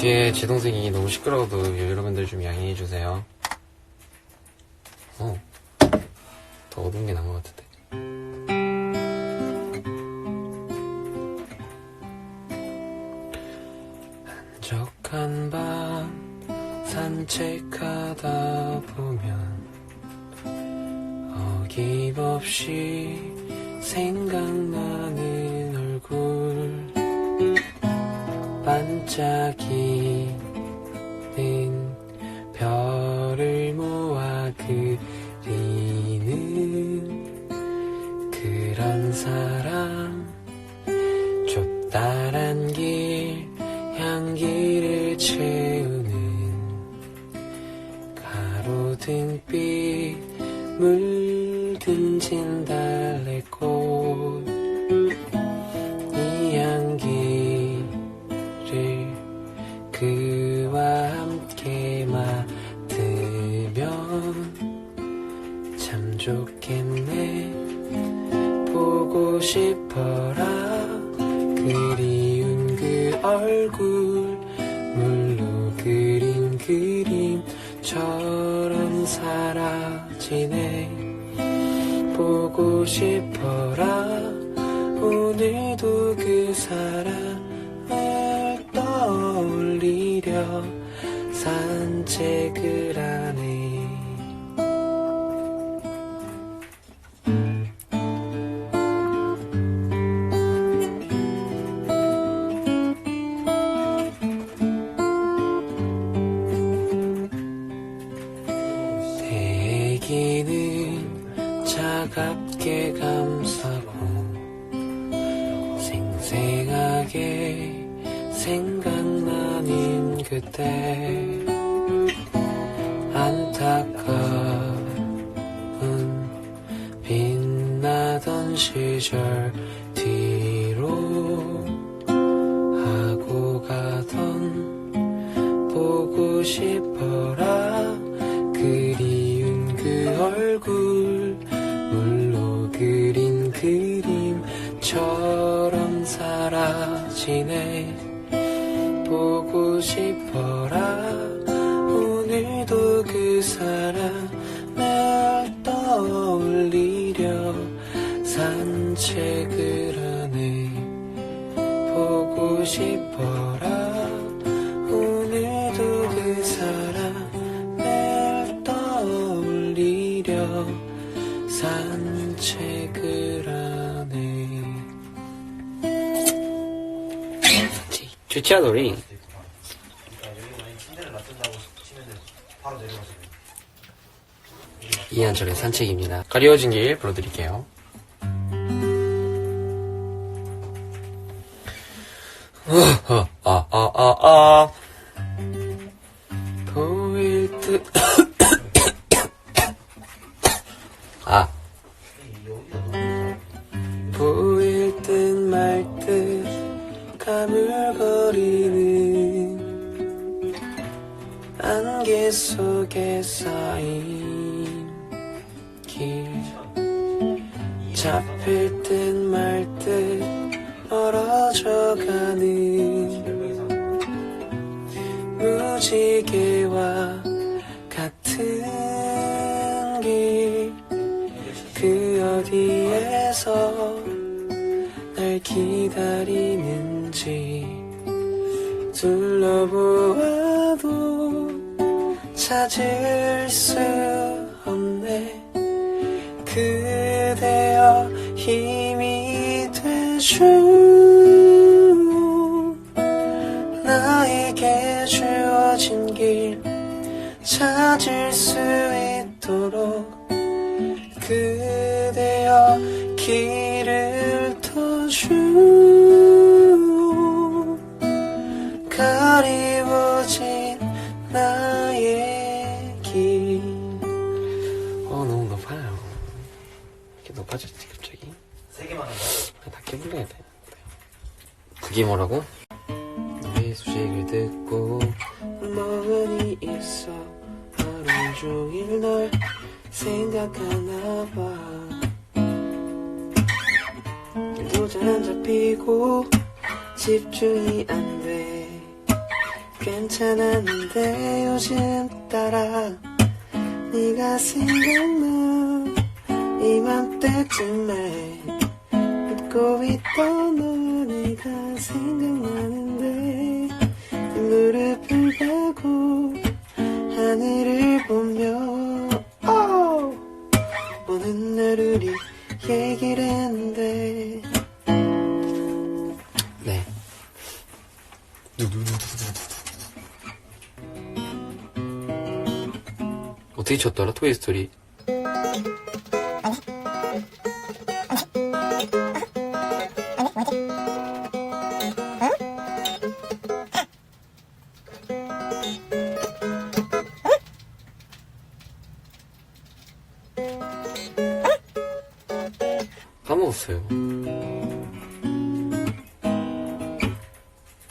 뒤에 제 동생이 너무 시끄러워도 여러분들 좀 양해해 주세요. 어, 더 어두운 게 나은 것 같은데. 한적한 밤 산책하다 보면 어김없이 생각나는 얼굴 반짝이는 별을 모아 그리는 그런 사람 좁다란 길 향기를 채우는 가로등빛 물든 진달래꽃 그림처럼 사라지네. 보고 싶어라. 오늘도 그 사람을 떠올리려 산책 때 안타까운 빛나던 시절 뒤 산책을 하네 보고 싶어라. 오늘도 그 사람을 떠올리려. 산책을 하네 치면은 바로 내려가서 이한철의 산책입니다. 가리워진 길 불러드릴게요 아, 아, 아, 아. 보일 듯. 아. 보일 듯 말 듯 가물거리는 안개 속에 쌓인 길 잡힐 듯 말 듯 멀어 져 가는 무지개와 같은 길 그 어디에서 날 기다리는지 둘러보아도 찾을 수 없네. 그대여 힘이 되죠 찾을 수 있도록 그대여 길을 터줘 가리워진 나의 길. 어, 너무 높아요. 이렇게 높아졌지, 갑자기? 세 개만 한 거야? 낮게 불러야 돼. 그게 뭐라고? 생각하나 봐. 일도 잘 안 잡히고 집중이 안 돼. 괜찮았는데 요즘 따라 네가 생각나? 이맘때쯤에 웃고 있던 너 네가 생각나는데 네 무릎을 베고 하늘을 보며 얘기를 했는데. 네. 어떻게 쳤더라 토이스토리 까먹었어요.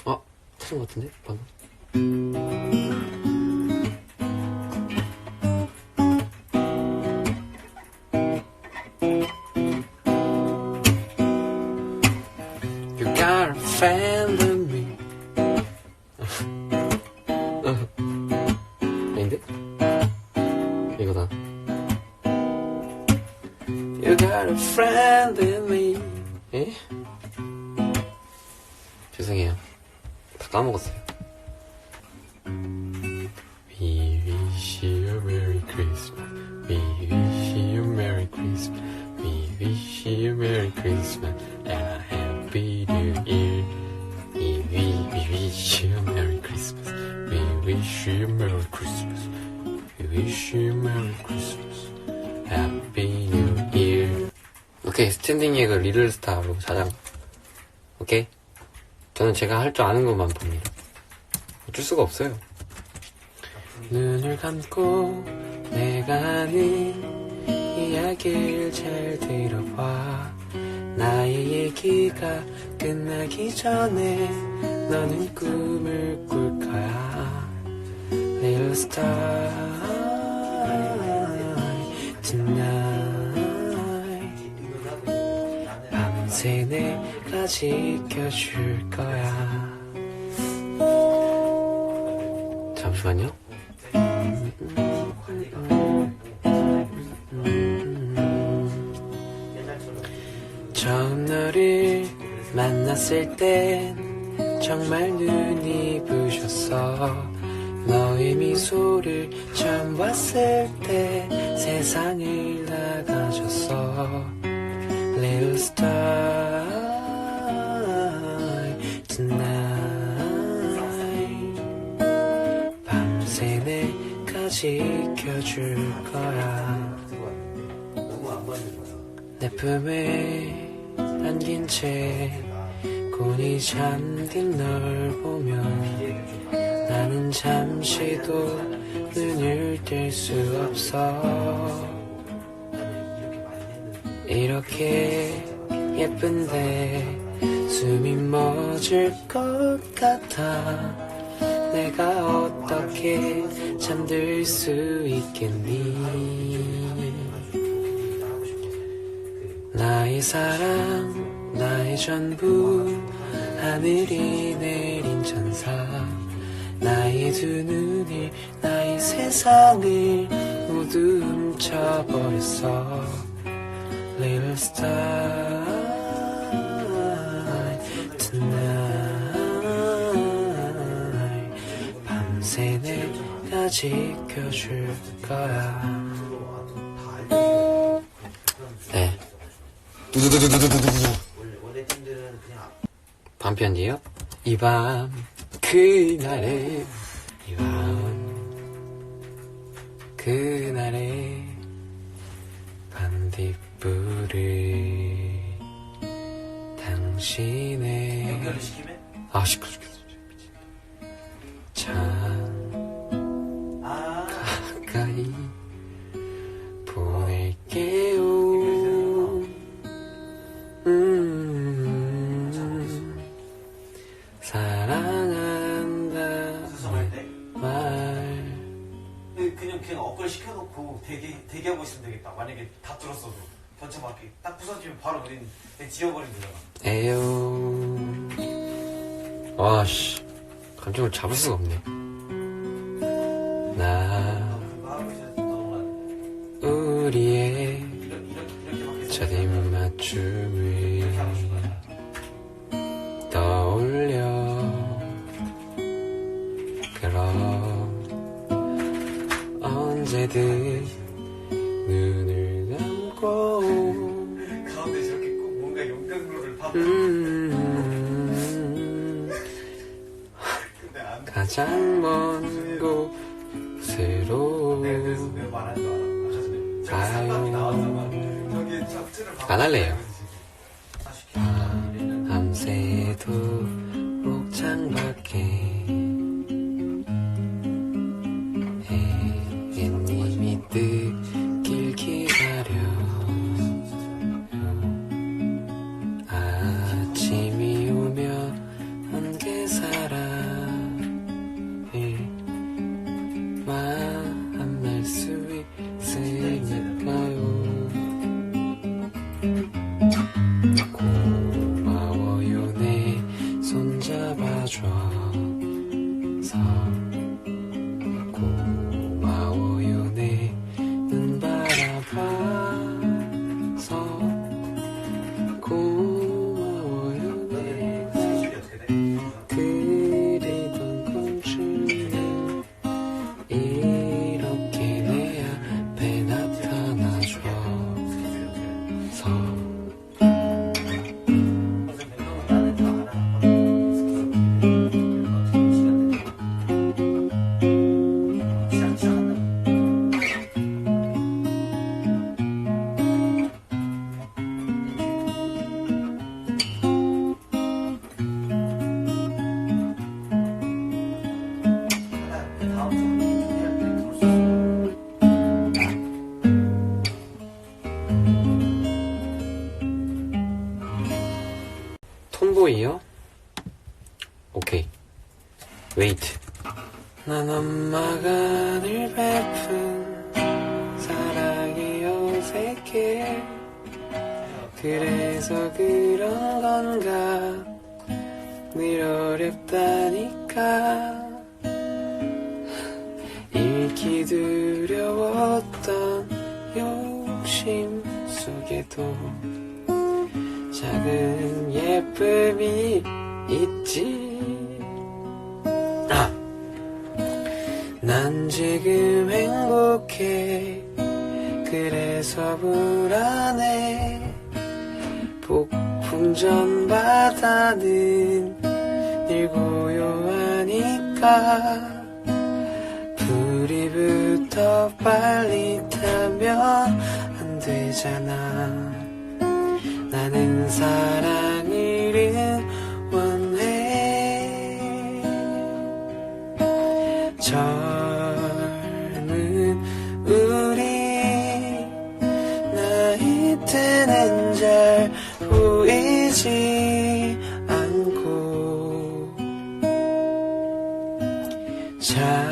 아 찾은 것 같은데 방금? You got a friend friend in me. 예? 죄송해요. 다 까먹었어요. We wish you a Merry Christmas. We wish you a Merry Christmas. We wish you a Merry Christmas and a Happy New Year. We, we, we wish you a Merry Christmas. We wish you a Merry Christmas. We wish you a Merry Christmas. 오케이, 스탠딩 에그 리틀 스타로 자장. 오케이? 저는 제가 할 줄 아는 것만 봅니다. 어쩔 수가 없어요. 눈을 감고 내가 하는 이야기를 잘 들어봐 나의 얘기가 끝나기 전에 너는 꿈을 꿀 거야 Little tonight 밤새 내가 지켜줄 거야. 잠시만요. 처음 너를 만났을 땐 정말 눈이 부셨어. 너의 미소를 처음 봤을 때 세상을 나가졌어 지켜줄 거야. 내 품에 안긴 채 곤히 잠든 널 보면 나는 잠시도 눈을 뗄 수 없어 이렇게 예쁜데 숨이 멎을 것 같아 내가 어떻게 잠들 수 있겠니 나의 사랑, 나의 전부, 하늘이 내린 천사. 나의 두 눈을, 나의 세상을 모두 훔쳐버렸어. Little star, 지켜줄 거야. 네. 반편이요? 이 밤 그날의 이밤 그날의 반딧불을 당신의 아 시켜줄게 그- 그냥 업글 시켜놓고 대기 대기하고 있으면 되겠다. 만약에 다 전체 맞게 딱 부서지면 바로 우린 그냥 지워버리면 되잖아. 에요 와씨 감정을 잡을 수가 없네. 나 우리의 이렇게 하고 싶어요. 떠올려 그럼 언제든 눈을 감고 가운데 저렇게 꼭 뭔가 용광로를 봐. 음. 가장 먼 곳으로 내가 그래서 왜 말하는 줄 알아? 저기 상담이 나왔다만 저기 잡지를 안 할래요. 다시 이래는 밤새도록 창밖에 이요? 오케이. 웨이트. 난 엄마가 늘 베푼 사랑이 어색해. 그래서 그런 건가. 늘 어렵다니까. 잃기 두려웠던 욕심 속에도 작은 예쁨이 있지. 아. 난 지금 행복해. 그래서 불안해. 폭풍전 바다는 늘 고요하니까. 불이 붙어 빨리 타면 안 되잖아. 사랑을 원해. 젊은 우리 나이 때는 잘 보이지 않고. 찬